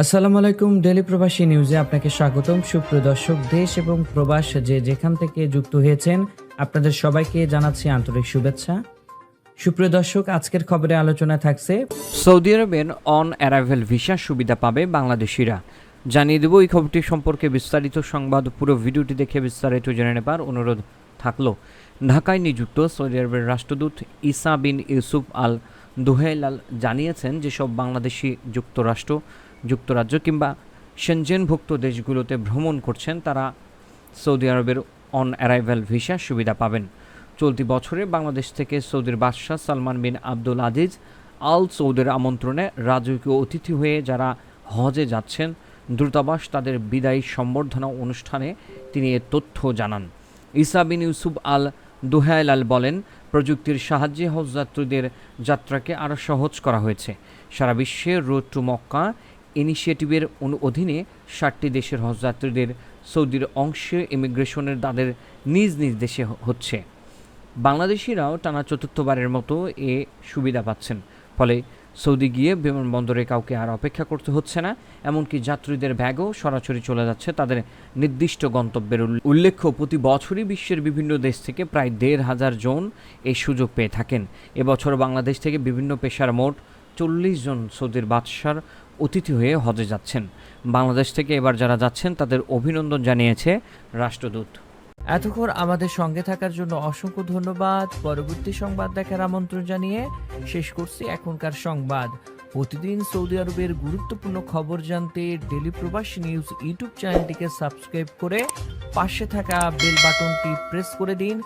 আসসালামু আলাইকুম ডেলি প্রবাসী নিউজে আপনাকে স্বাগতম। সুপ্রিয় দর্শক, দেশ এবং প্রবাস যে যেখান থেকে যুক্ত হয়েছেন, আপনাদের সবাইকে জানাচ্ছি আন্তরিক শুভেচ্ছা। সুপ্রিয় দর্শক, আজকের খবরে আলোচনা থাকছে সৌদি আরবের অন অ্যারাইভেল ভিসা সুবিধা পাবে বাংলাদেশিরা। জানিয়ে দেব, এই খবরটি সম্পর্কে বিস্তারিত সংবাদ। পুরো ভিডিওটি দেখে বিস্তারিত জেনে নেবার অনুরোধ থাকল। ঢাকায় নিযুক্ত সৌদি আরবের রাষ্ট্রদূত ইসা বিন ইউসুফ আল দুহেলাল জানিয়েছেন, যেসব বাংলাদেশি যুক্তরাষ্ট্র যুক্তরাজ্য কিংবা সেনজেনভুক্ত দেশগুলোতে ভ্রমণ করছেন তারা সৌদি আরবের অন অ্যারাইভেল ভিসা সুবিধা পাবেন। চলতি বছরে বাংলাদেশ থেকে সৌদির বাদশাহ সালমান বিন আব্দুল আজিজ আল সৌদের আমন্ত্রণে রাজকীয় অতিথি হয়ে যারা হজে যাচ্ছেন, দূতাবাস তাদের বিদায়ী সম্বর্ধনা অনুষ্ঠানে তিনি এ তথ্য জানান। ইসা বিন ইউসুফ আল দুহাইল বলেন, প্রযুক্তির সাহায্যে হজযাত্রীদের যাত্রাকে আরও সহজ করা হয়েছে। সারা বিশ্বে রোড টু মক্কা ইনিশিয়েটিভের অধীনে ষাটটি দেশের হজযাত্রীদের সৌদির অংশে ইমিগ্রেশনের তাদের নিজ নিজ দেশে হচ্ছে। বাংলাদেশিরাও টানা চতুর্থবারের মতো এ সুবিধা পাচ্ছেন। ফলে সৌদি গিয়ে বিমানবন্দরে কাউকে আর অপেক্ষা করতে হচ্ছে না, এমনকি যাত্রীদের ব্যাগও সরাসরি চলে যাচ্ছে তাদের নির্দিষ্ট গন্তব্যের উল্লেখ্য, প্রতি বছরই বিশ্বের বিভিন্ন দেশ থেকে প্রায় দেড় হাজার জন এই সুযোগ পেয়ে থাকেন। এবছর বাংলাদেশ থেকে বিভিন্ন পেশার মোট চল্লিশ জন সৌদির বাদশার অতিথি হয়ে হজে যাচ্ছেন। বাংলাদেশ থেকে এবার যারা যাচ্ছেন, তাদের অভিনন্দন জানিয়েছে রাষ্ট্রদূত। এতক্ষণ আমাদের সঙ্গে থাকার জন্য অসংখ্য ধন্যবাদ। পরবর্তী সংবাদ দেখার আমন্ত্রণ জানিয়ে শেষ করছি এখনকার সংবাদ। প্রতিদিন সৌদি আরবের গুরুত্বপূর্ণ খবর জানতে ডেলি প্রবাসী নিউজ ইউটিউব চ্যানেলটিকে সাবস্ক্রাইব করে পাশে থাকা বেল বাটনটি প্রেস করে দিন,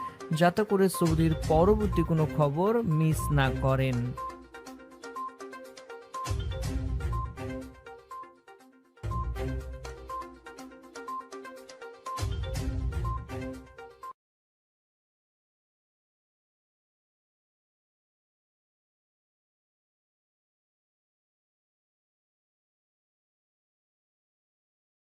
যাতে করে সৌদির পরবর্তী কোনো খবর মিস না করেন।